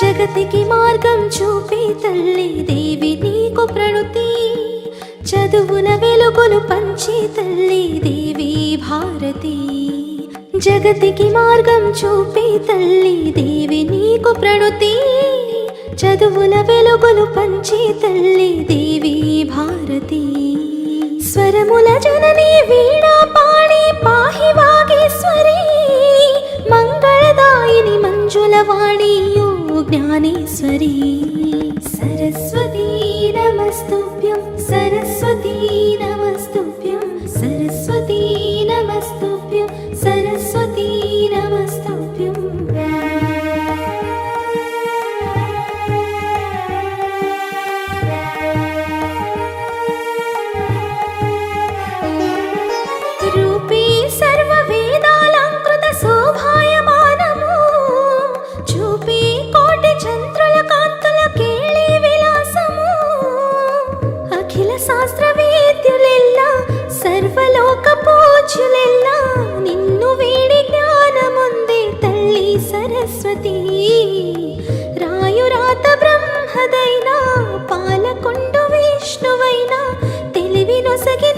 జగతికి మార్గం చూపే తల్లి దేవి నీకు ప్రణుతి. చదువుల వెలుగులు పంచే తల్లి దేవి భారతి. జగతికి మార్గం చూపే తల్లి దేవి నీకు ప్రణుతి. చదువుల వెలుగులు పంచే తల్లి దేవి భారతి. స్వరముల జనని వీణ जलवाणी ज्ञानेश्वरी। सरस्वती नमस्तुभ्य। నాథదైనా పాలకొండు విష్ణువైనా తెలివి నొసగి